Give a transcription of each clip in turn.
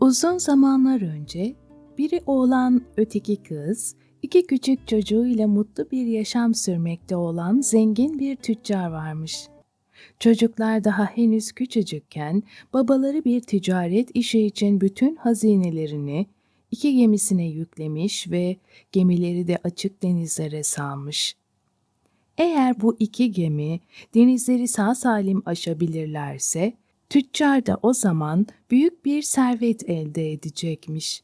Uzun zamanlar önce biri oğlan öteki kız, iki küçük çocuğuyla mutlu bir yaşam sürmekte olan zengin bir tüccar varmış. Çocuklar daha henüz küçücükken babaları bir ticaret işi için bütün hazinelerini iki gemisine yüklemiş ve gemileri de açık denizlere salmış. Eğer bu iki gemi denizleri sağ salim aşabilirlerse, tüccar da o zaman büyük bir servet elde edecekmiş.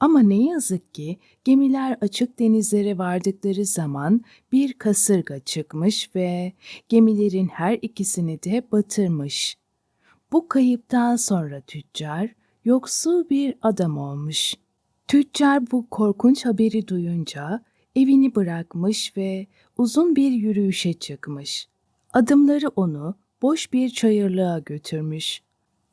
Ama ne yazık ki gemiler açık denizlere vardıkları zaman bir kasırga çıkmış ve gemilerin her ikisini de batırmış. Bu kayıptan sonra tüccar yoksul bir adam olmuş. Tüccar bu korkunç haberi duyunca evini bırakmış ve uzun bir yürüyüşe çıkmış. Adımları onu boş bir çayırlığa götürmüş.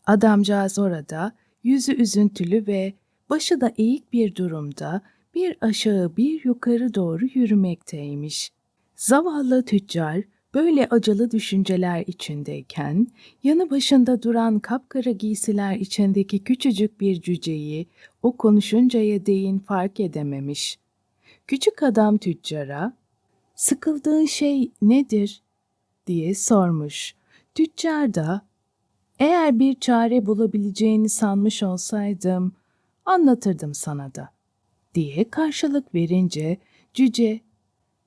Adamcağız orada yüzü üzüntülü ve başı da eğik bir durumda bir aşağı bir yukarı doğru yürümekteymiş. Zavallı tüccar böyle acılı düşünceler içindeyken yanı başında duran kapkara giysiler içindeki küçücük bir cüceyi o konuşuncaya değin fark edememiş. Küçük adam tüccara "Sıkıldığın şey nedir?" diye sormuş. Tüccar da eğer bir çare bulabileceğini sanmış olsaydım anlatırdım sana da diye karşılık verince cüce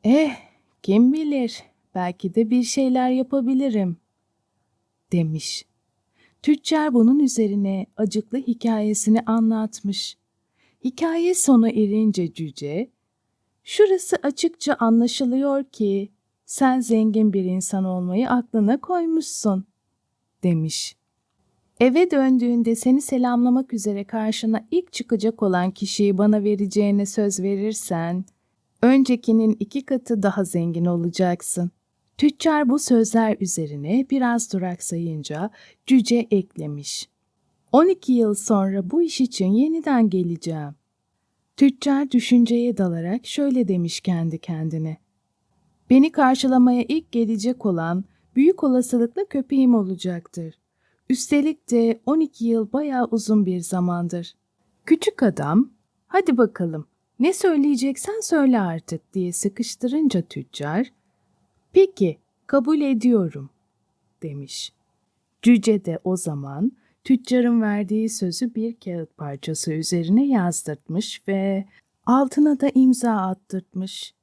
eh kim bilir belki de bir şeyler yapabilirim demiş. Tüccar bunun üzerine acıklı hikayesini anlatmış. Hikaye sona erince cüce şurası açıkça anlaşılıyor ki sen zengin bir insan olmayı aklına koymuşsun demiş. Eve döndüğünde seni selamlamak üzere karşına ilk çıkacak olan kişiyi bana vereceğine söz verirsen, öncekinin iki katı daha zengin olacaksın. Tüccar bu sözler üzerine biraz duraksayınca cüce eklemiş. 12 yıl sonra bu iş için yeniden geleceğim. Tüccar düşünceye dalarak şöyle demiş kendi kendine. Beni karşılamaya ilk gelecek olan büyük olasılıkla köpeğim olacaktır. Üstelik de 12 yıl bayağı uzun bir zamandır. Küçük adam, hadi bakalım ne söyleyeceksen söyle artık diye sıkıştırınca tüccar, peki kabul ediyorum demiş. Cüce de o zaman tüccarın verdiği sözü bir kağıt parçası üzerine yazdırtmış ve altına da imza attırtmış.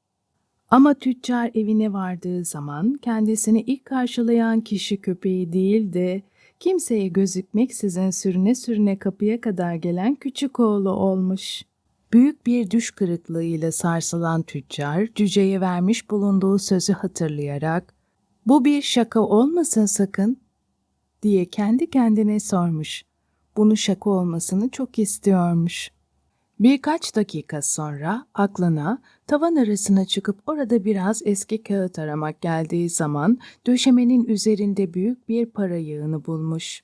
Ama tüccar evine vardığı zaman kendisini ilk karşılayan kişi köpeği değil de kimseye gözükmeksizin sürüne sürüne kapıya kadar gelen küçük oğlu olmuş. Büyük bir düş kırıklığıyla sarsılan tüccar cüceye vermiş bulunduğu sözü hatırlayarak ''Bu bir şaka olmasın sakın'' diye kendi kendine sormuş. Bunu şaka olmasını çok istiyormuş. Birkaç dakika sonra aklına tavan arasına çıkıp orada biraz eski kağıt aramak geldiği zaman döşemenin üzerinde büyük bir para yığını bulmuş.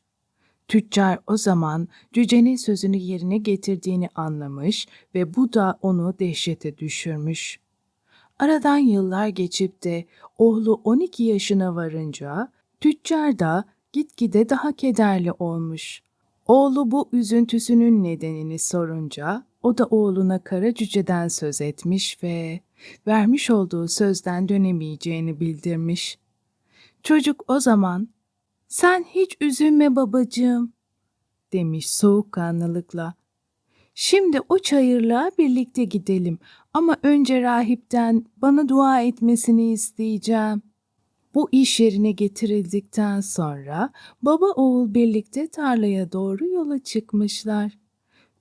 Tüccar o zaman cücenin sözünü yerine getirdiğini anlamış ve bu da onu dehşete düşürmüş. Aradan yıllar geçip de oğlu 12 yaşına varınca tüccar da gitgide daha kederli olmuş. Oğlu bu üzüntüsünün nedenini sorunca o da oğluna kara cüceden söz etmiş ve vermiş olduğu sözden dönemeyeceğini bildirmiş. Çocuk o zaman sen hiç üzülme babacığım demiş soğukkanlılıkla. Şimdi o çayırlığa birlikte gidelim ama önce rahipten bana dua etmesini isteyeceğim. Bu iş yerine getirildikten sonra baba oğul birlikte tarlaya doğru yola çıkmışlar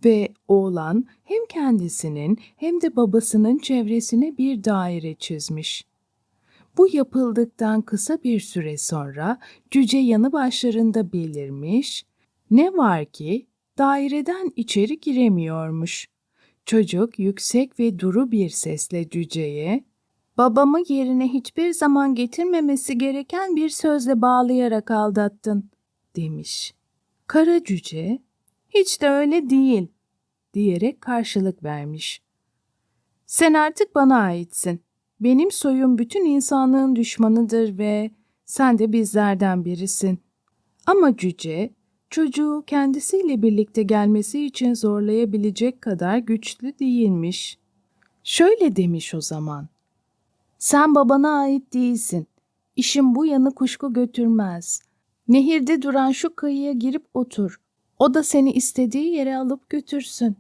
ve oğlan hem kendisinin hem de babasının çevresine bir daire çizmiş. Bu yapıldıktan kısa bir süre sonra cüce yanı başlarında belirmiş, ne var ki daireden içeri giremiyormuş. Çocuk yüksek ve duru bir sesle cüceye, babamı yerine hiçbir zaman getirmemesi gereken bir sözle bağlayarak aldattın, demiş. Kara cüce, hiç de öyle değil, diyerek karşılık vermiş. Sen artık bana aitsin. Benim soyum bütün insanlığın düşmanıdır ve sen de bizlerden birisin. Ama cüce çocuğu kendisiyle birlikte gelmesi için zorlayabilecek kadar güçlü değilmiş. Şöyle demiş o zaman. Sen babana ait değilsin. İşin bu yanı kuşku götürmez. Nehirde duran şu kayıya girip otur. O da seni istediği yere alıp götürsün.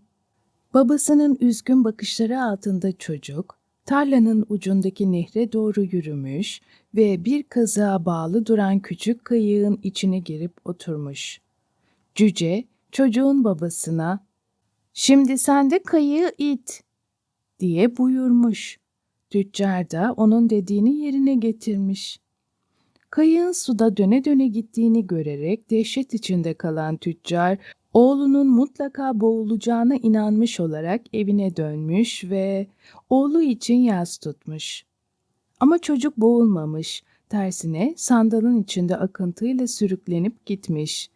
Babasının üzgün bakışları altında çocuk, tarlanın ucundaki nehre doğru yürümüş ve bir kazığa bağlı duran küçük kayığın içine girip oturmuş. Cüce, çocuğun babasına, ''Şimdi sen de kayığı it.'' diye buyurmuş. Tüccar da onun dediğini yerine getirmiş. Kayığın suda döne döne gittiğini görerek dehşet içinde kalan tüccar, oğlunun mutlaka boğulacağına inanmış olarak evine dönmüş ve oğlu için yas tutmuş. Ama çocuk boğulmamış, tersine sandalın içinde akıntıyla sürüklenip gitmiş.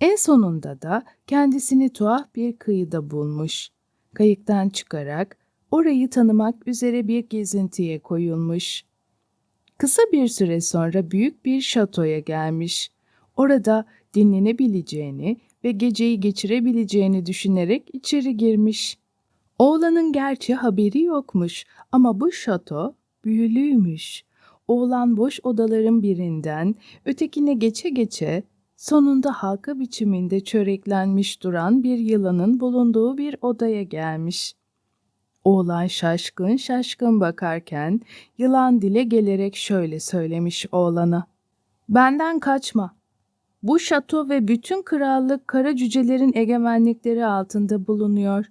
En sonunda da kendisini tuhaf bir kıyıda bulmuş. Kayıktan çıkarak orayı tanımak üzere bir gezintiye koyulmuş. Kısa bir süre sonra büyük bir şatoya gelmiş. Orada dinlenebileceğini ve geceyi geçirebileceğini düşünerek içeri girmiş. Oğlanın gerçi haberi yokmuş ama bu şato büyülüymüş. Oğlan boş odaların birinden ötekine geçe geçe sonunda halka biçiminde çöreklenmiş duran bir yılanın bulunduğu bir odaya gelmiş. Oğlan şaşkın şaşkın bakarken yılan dile gelerek şöyle söylemiş oğlana. Benden kaçma. Bu şato ve bütün krallık kara cücelerin egemenlikleri altında bulunuyor.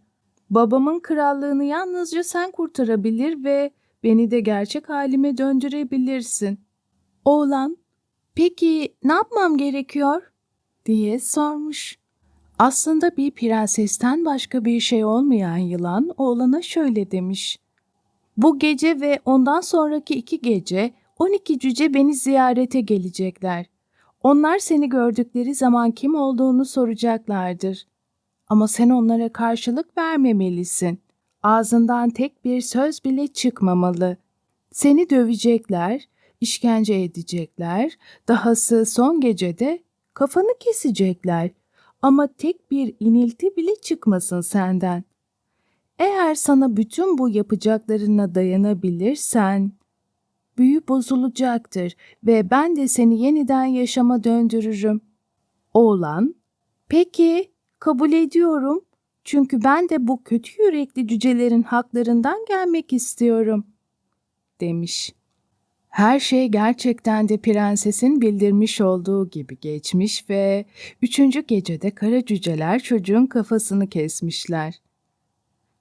Babamın krallığını yalnızca sen kurtarabilir ve beni de gerçek halime döndürebilirsin. Oğlan, peki ne yapmam gerekiyor? diye sormuş. Aslında bir prensesten başka bir şey olmayan yılan oğlana şöyle demiş. Bu gece ve ondan sonraki iki gece 12 cüce beni ziyarete gelecekler. Onlar seni gördükleri zaman kim olduğunu soracaklardır. Ama sen onlara karşılık vermemelisin. Ağzından tek bir söz bile çıkmamalı. Seni dövecekler, işkence edecekler, dahası son gecede kafanı kesecekler.'' Ama tek bir inilti bile çıkmasın senden. Eğer sana bütün bu yapacaklarına dayanabilirsen, büyü bozulacaktır ve ben de seni yeniden yaşama döndürürüm. Oğlan, peki kabul ediyorum çünkü ben de bu kötü yürekli cücelerin haklarından gelmek istiyorum, demiş. Her şey gerçekten de prensesin bildirmiş olduğu gibi geçmiş ve üçüncü gecede kara cüceler çocuğun kafasını kesmişler.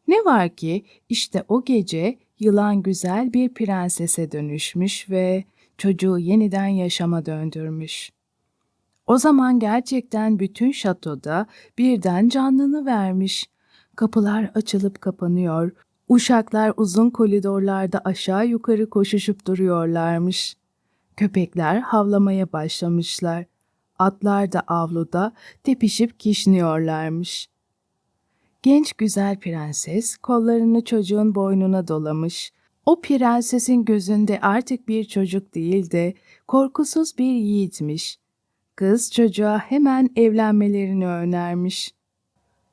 Ne var ki işte o gece yılan güzel bir prensese dönüşmüş ve çocuğu yeniden yaşama döndürmüş. O zaman gerçekten bütün şatoda birden canlını vermiş. Kapılar açılıp kapanıyor, Uşaklar uzun koridorlarda aşağı yukarı koşuşup duruyorlarmış. Köpekler havlamaya başlamışlar. Atlar da avluda tepişip kişniyorlarmış. Genç güzel prenses kollarını çocuğun boynuna dolamış. O prensesin gözünde artık bir çocuk değil de korkusuz bir yiğitmiş. Kız çocuğa hemen evlenmelerini önermiş.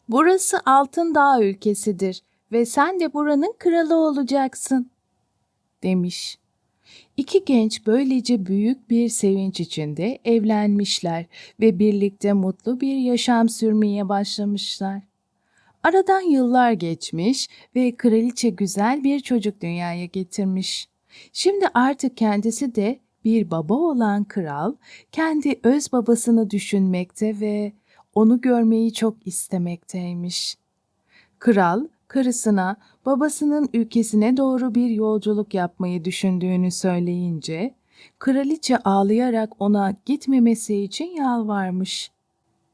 Burası Altın Dağ ülkesidir ve sen de buranın kralı olacaksın, demiş. İki genç böylece büyük bir sevinç içinde evlenmişler ve birlikte mutlu bir yaşam sürmeye başlamışlar. Aradan yıllar geçmiş ve kraliçe güzel bir çocuk dünyaya getirmiş. Şimdi artık kendisi de bir baba olan kral kendi öz babasını düşünmekte ve onu görmeyi çok istemekteymiş. Kral karısına babasının ülkesine doğru bir yolculuk yapmayı düşündüğünü söyleyince kraliçe ağlayarak ona gitmemesi için yalvarmış.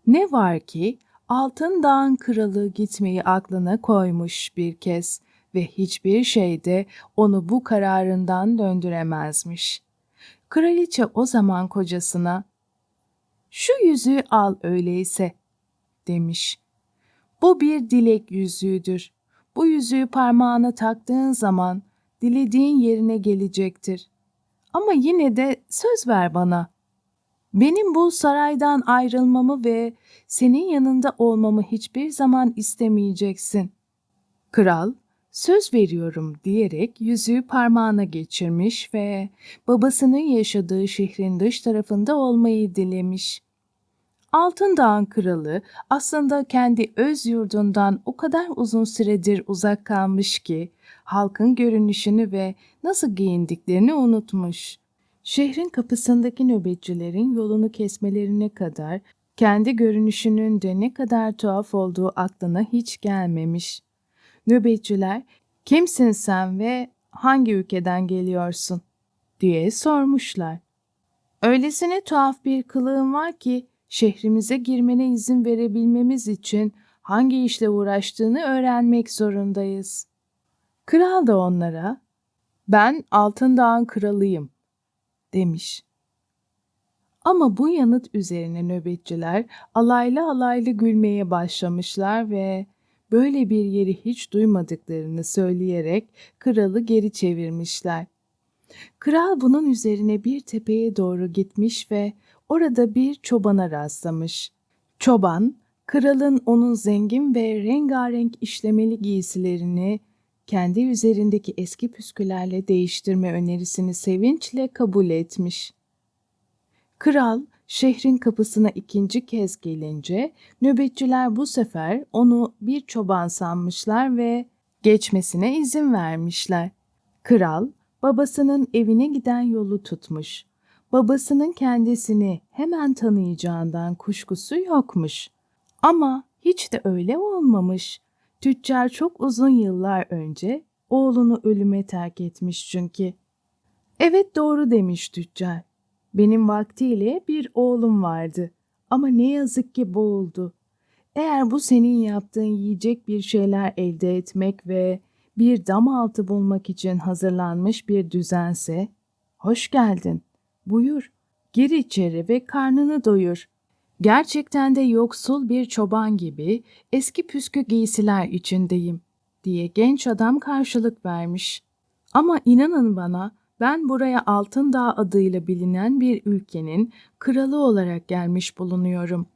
Ne var ki Altın Dağ'ın kralı gitmeyi aklına koymuş bir kez ve hiçbir şey de onu bu kararından döndüremezmiş. Kraliçe o zaman kocasına "Şu yüzüğü al öyleyse." demiş. Bu bir dilek yüzüğüdür. Bu yüzüğü parmağına taktığın zaman dilediğin yerine gelecektir. Ama yine de söz ver bana. Benim bu saraydan ayrılmamı ve senin yanında olmamı hiçbir zaman istemeyeceksin. Kral, söz veriyorum diyerek yüzüğü parmağına geçirmiş ve babasının yaşadığı şehrin dış tarafında olmayı dilemiş. Altın Dağ'ın kralı aslında kendi öz yurdundan o kadar uzun süredir uzak kalmış ki halkın görünüşünü ve nasıl giyindiklerini unutmuş. Şehrin kapısındaki nöbetçilerin yolunu kesmelerine kadar kendi görünüşünün de ne kadar tuhaf olduğu aklına hiç gelmemiş. Nöbetçiler, kimsin sen ve hangi ülkeden geliyorsun? diye sormuşlar. Öylesine tuhaf bir kılığın var ki şehrimize girmene izin verebilmemiz için hangi işle uğraştığını öğrenmek zorundayız. Kral da onlara, ben Altın Dağ'ın kralıyım, demiş. Ama bu yanıt üzerine nöbetçiler alaylı alaylı gülmeye başlamışlar ve böyle bir yeri hiç duymadıklarını söyleyerek kralı geri çevirmişler. Kral bunun üzerine bir tepeye doğru gitmiş ve orada bir çobana rastlamış. Çoban, kralın onun zengin ve rengarenk işlemeli giysilerini kendi üzerindeki eski püskülerle değiştirme önerisini sevinçle kabul etmiş. Kral şehrin kapısına ikinci kez gelince nöbetçiler bu sefer onu bir çoban sanmışlar ve geçmesine izin vermişler. Kral babasının evine giden yolu tutmuş. Babasının kendisini hemen tanıyacağından kuşkusu yokmuş. Ama hiç de öyle olmamış. Tüccar çok uzun yıllar önce oğlunu ölüme terk etmiş çünkü. Evet doğru demiş tüccar. Benim vaktiyle bir oğlum vardı ama ne yazık ki boğuldu. Eğer bu senin yaptığın yiyecek bir şeyler elde etmek ve bir dam altı bulmak için hazırlanmış bir düzense, hoş geldin, buyur, gir içeri ve karnını doyur. Gerçekten de yoksul bir çoban gibi eski püskü giysiler içindeyim, diye genç adam karşılık vermiş. Ama inanın bana, ben buraya Altın Dağ adıyla bilinen bir ülkenin kralı olarak gelmiş bulunuyorum.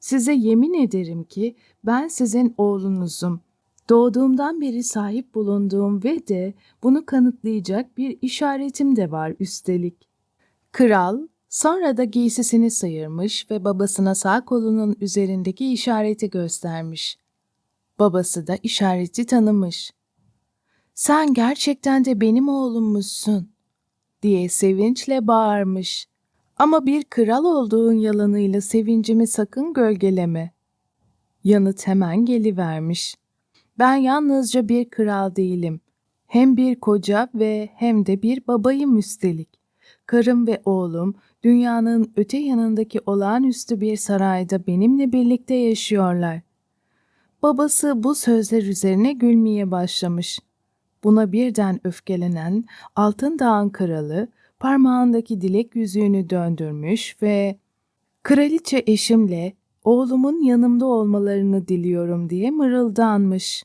Size yemin ederim ki ben sizin oğlunuzum. Doğduğumdan beri sahip bulunduğum ve de bunu kanıtlayacak bir işaretim de var üstelik. Kral sonra da giysisini sıyırmış ve babasına sağ kolunun üzerindeki işareti göstermiş. Babası da işareti tanımış. Sen gerçekten de benim oğlummuşsun diye sevinçle bağırmış. Ama bir kral olduğun yalanıyla sevincimi sakın gölgeleme. Yanıt hemen gelivermiş. Ben yalnızca bir kral değilim. Hem bir koca ve hem de bir babayım üstelik. Karım ve oğlum dünyanın öte yanındaki olağanüstü bir sarayda benimle birlikte yaşıyorlar. Babası bu sözler üzerine gülmeye başlamış. Buna birden öfkelenen Altın Dağ'ın kralı parmağındaki dilek yüzüğünü döndürmüş ve kraliçe eşimle oğlumun yanımda olmalarını diliyorum diye mırıldanmış.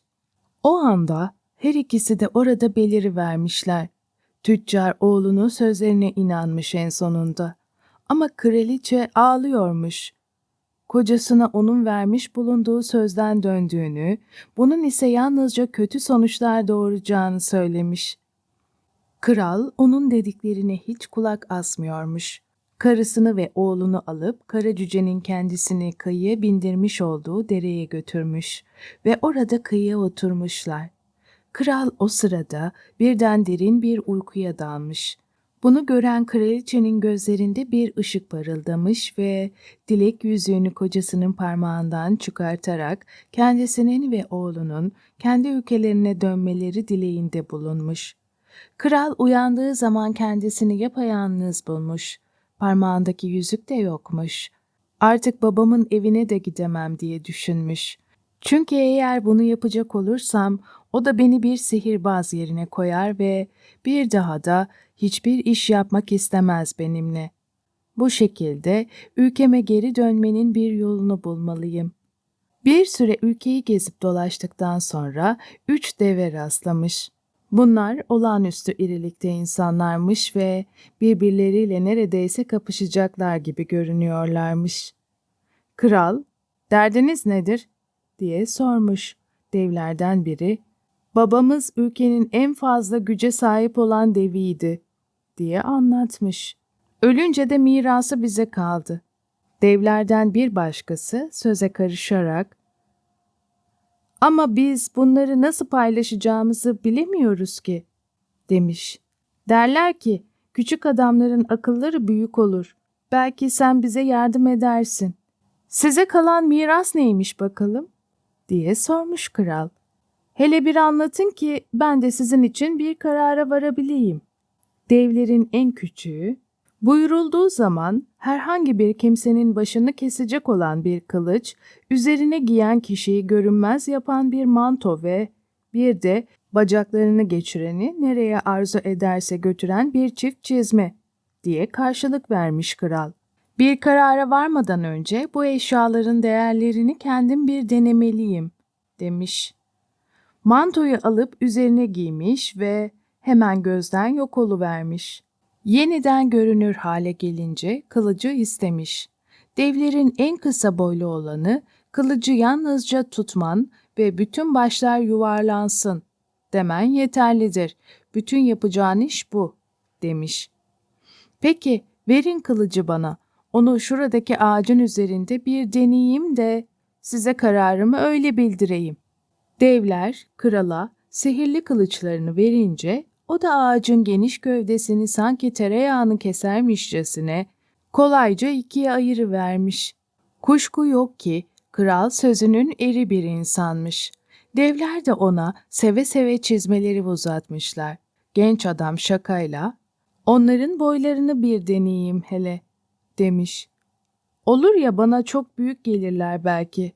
O anda her ikisi de orada beliri vermişler. Tüccar oğlunun sözlerine inanmış en sonunda. Ama kraliçe ağlıyormuş kocasına onun vermiş bulunduğu sözden döndüğünü, bunun ise yalnızca kötü sonuçlar doğuracağını söylemiş. Kral onun dediklerine hiç kulak asmıyormuş. Karısını ve oğlunu alıp kara cücenin kendisini kıyıya bindirmiş olduğu dereye götürmüş ve orada kıyıya oturmuşlar. Kral o sırada birden derin bir uykuya dalmış. Bunu gören kraliçenin gözlerinde bir ışık parıldamış ve dilek yüzüğünü kocasının parmağından çıkartarak kendisinin ve oğlunun kendi ülkelerine dönmeleri dileğinde bulunmuş. Kral uyandığı zaman kendisini yapayalnız bulmuş. Parmağındaki yüzük de yokmuş. Artık babamın evine de gidemem diye düşünmüş. Çünkü eğer bunu yapacak olursam o da beni bir sihirbaz yerine koyar ve bir daha da hiçbir iş yapmak istemez benimle. Bu şekilde ülkeme geri dönmenin bir yolunu bulmalıyım. Bir süre ülkeyi gezip dolaştıktan sonra üç deve rastlamış. Bunlar olağanüstü irilikte insanlarmış ve birbirleriyle neredeyse kapışacaklar gibi görünüyorlarmış. Kral, derdiniz nedir? diye sormuş. Devlerden biri, babamız ülkenin en fazla güce sahip olan deviydi diye anlatmış. Ölünce de mirası bize kaldı. Devlerden bir başkası söze karışarak ama biz bunları nasıl paylaşacağımızı bilemiyoruz ki, demiş. Derler ki, küçük adamların akılları büyük olur. Belki sen bize yardım edersin. Size kalan miras neymiş bakalım? diye sormuş kral. Hele bir anlatın ki ben de sizin için bir karara varabileyim. Devlerin en küçüğü, Buyurulduğu zaman herhangi bir kimsenin başını kesecek olan bir kılıç, üzerine giyen kişiyi görünmez yapan bir manto ve bir de bacaklarını geçireni nereye arzu ederse götüren bir çift çizme diye karşılık vermiş kral. Bir karara varmadan önce bu eşyaların değerlerini kendim bir denemeliyim demiş. Mantoyu alıp üzerine giymiş ve hemen gözden yok oluvermiş. Yeniden görünür hale gelince kılıcı istemiş. Devlerin en kısa boylu olanı kılıcı yalnızca tutman ve bütün başlar yuvarlansın demen yeterlidir. Bütün yapacağın iş bu demiş. Peki verin kılıcı bana. Onu şuradaki ağacın üzerinde bir deneyeyim de size kararımı öyle bildireyim. Devler krala sihirli kılıçlarını verince o da ağacın geniş gövdesini sanki tereyağını kesermişçesine kolayca ikiye ayırıvermiş. Kuşku yok ki kral sözünün eri bir insanmış. Devler de ona seve seve çizmeleri uzatmışlar. Genç adam şakayla, onların boylarını bir deneyeyim hele, demiş. Olur ya bana çok büyük gelirler belki.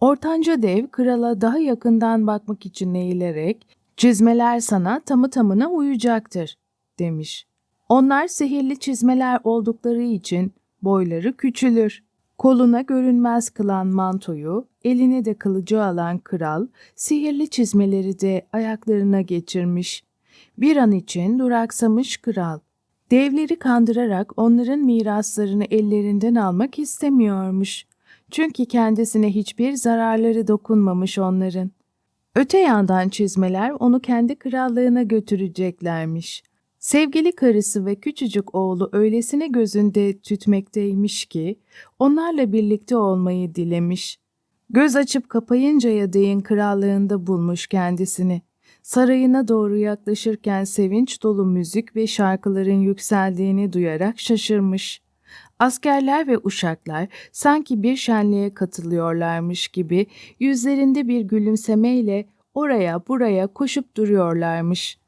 Ortanca dev krala daha yakından bakmak için eğilerek Çizmeler sana tamı tamına uyacaktır, demiş. Onlar sihirli çizmeler oldukları için boyları küçülür. Koluna görünmez kılan mantoyu, eline de kılıcı alan kral, sihirli çizmeleri de ayaklarına geçirmiş. Bir an için duraksamış kral. Devleri kandırarak onların miraslarını ellerinden almak istemiyormuş. Çünkü kendisine hiçbir zararları dokunmamış onların. Öte yandan çizmeler onu kendi krallığına götüreceklermiş. Sevgili karısı ve küçücük oğlu öylesine gözünde tütmekteymiş ki onlarla birlikte olmayı dilemiş. Göz açıp kapayıncaya değin krallığında bulmuş kendisini. Sarayına doğru yaklaşırken sevinç dolu müzik ve şarkıların yükseldiğini duyarak şaşırmış. Askerler ve uşaklar sanki bir şenliğe katılıyorlarmış gibi yüzlerinde bir gülümsemeyle oraya buraya koşup duruyorlarmış.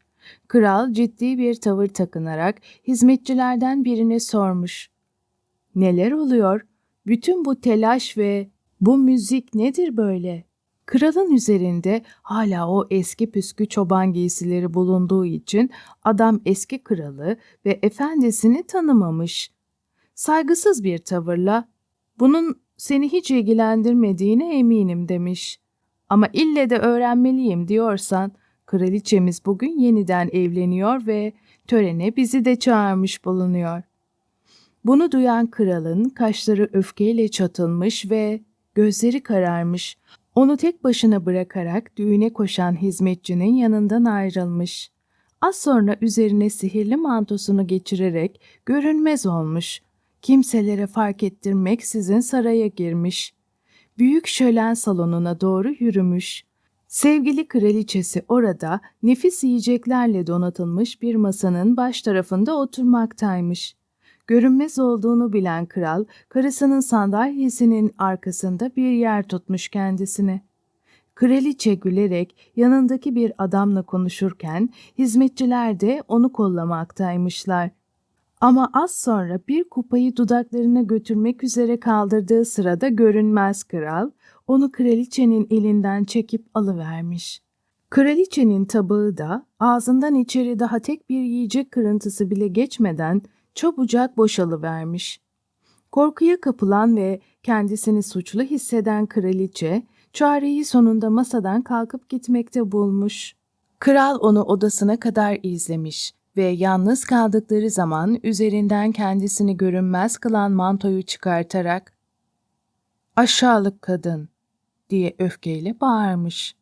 Kral ciddi bir tavır takınarak hizmetçilerden birine sormuş. Neler oluyor? Bütün bu telaş ve bu müzik nedir böyle? Kralın üzerinde hala o eski püskü çoban giysileri bulunduğu için adam eski kralı ve efendisini tanımamış saygısız bir tavırla bunun seni hiç ilgilendirmediğine eminim demiş. Ama ille de öğrenmeliyim diyorsan kraliçemiz bugün yeniden evleniyor ve törene bizi de çağırmış bulunuyor. Bunu duyan kralın kaşları öfkeyle çatılmış ve gözleri kararmış. Onu tek başına bırakarak düğüne koşan hizmetçinin yanından ayrılmış. Az sonra üzerine sihirli mantosunu geçirerek görünmez olmuş kimselere fark ettirmek sizin saraya girmiş. Büyük şölen salonuna doğru yürümüş. Sevgili kraliçesi orada nefis yiyeceklerle donatılmış bir masanın baş tarafında oturmaktaymış. Görünmez olduğunu bilen kral, karısının sandalyesinin arkasında bir yer tutmuş kendisine. Kraliçe gülerek yanındaki bir adamla konuşurken hizmetçiler de onu kollamaktaymışlar. Ama az sonra bir kupayı dudaklarına götürmek üzere kaldırdığı sırada görünmez kral, onu kraliçenin elinden çekip alıvermiş. Kraliçenin tabağı da ağzından içeri daha tek bir yiyecek kırıntısı bile geçmeden çabucak boşalıvermiş. Korkuya kapılan ve kendisini suçlu hisseden kraliçe, çareyi sonunda masadan kalkıp gitmekte bulmuş. Kral onu odasına kadar izlemiş ve yalnız kaldıkları zaman üzerinden kendisini görünmez kılan mantoyu çıkartarak "Aşağılık kadın!" diye öfkeyle bağırmış.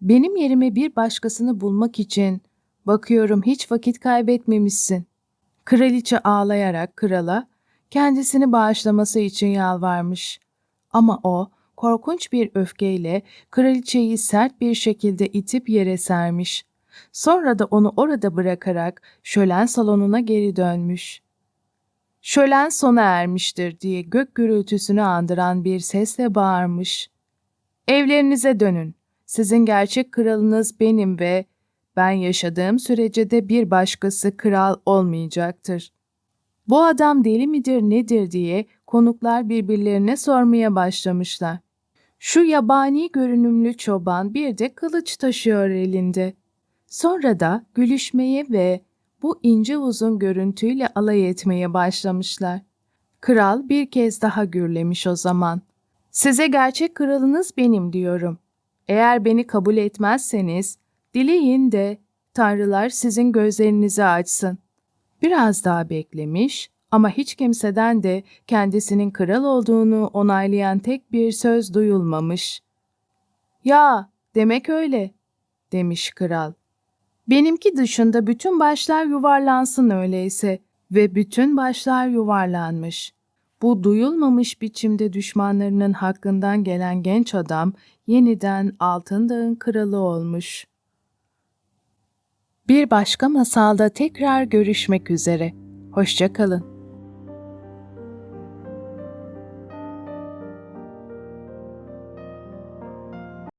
Benim yerime bir başkasını bulmak için bakıyorum hiç vakit kaybetmemişsin. Kraliçe ağlayarak krala kendisini bağışlaması için yalvarmış. Ama o korkunç bir öfkeyle kraliçeyi sert bir şekilde itip yere sermiş. Sonra da onu orada bırakarak şölen salonuna geri dönmüş. Şölen sona ermiştir diye gök gürültüsünü andıran bir sesle bağırmış. Evlerinize dönün. Sizin gerçek kralınız benim ve ben yaşadığım sürece de bir başkası kral olmayacaktır. Bu adam deli midir nedir diye konuklar birbirlerine sormaya başlamışlar. Şu yabani görünümlü çoban bir de kılıç taşıyor elinde. Sonra da gülüşmeye ve bu ince uzun görüntüyle alay etmeye başlamışlar. Kral bir kez daha gürlemiş o zaman. Size gerçek kralınız benim diyorum. Eğer beni kabul etmezseniz, dileyin de tanrılar sizin gözlerinizi açsın. Biraz daha beklemiş ama hiç kimseden de kendisinin kral olduğunu onaylayan tek bir söz duyulmamış. Ya, demek öyle, demiş kral. Benimki dışında bütün başlar yuvarlansın öyleyse ve bütün başlar yuvarlanmış. Bu duyulmamış biçimde düşmanlarının hakkından gelen genç adam yeniden Altın Dağ'ın kralı olmuş. Bir başka masalda tekrar görüşmek üzere. Hoşça kalın.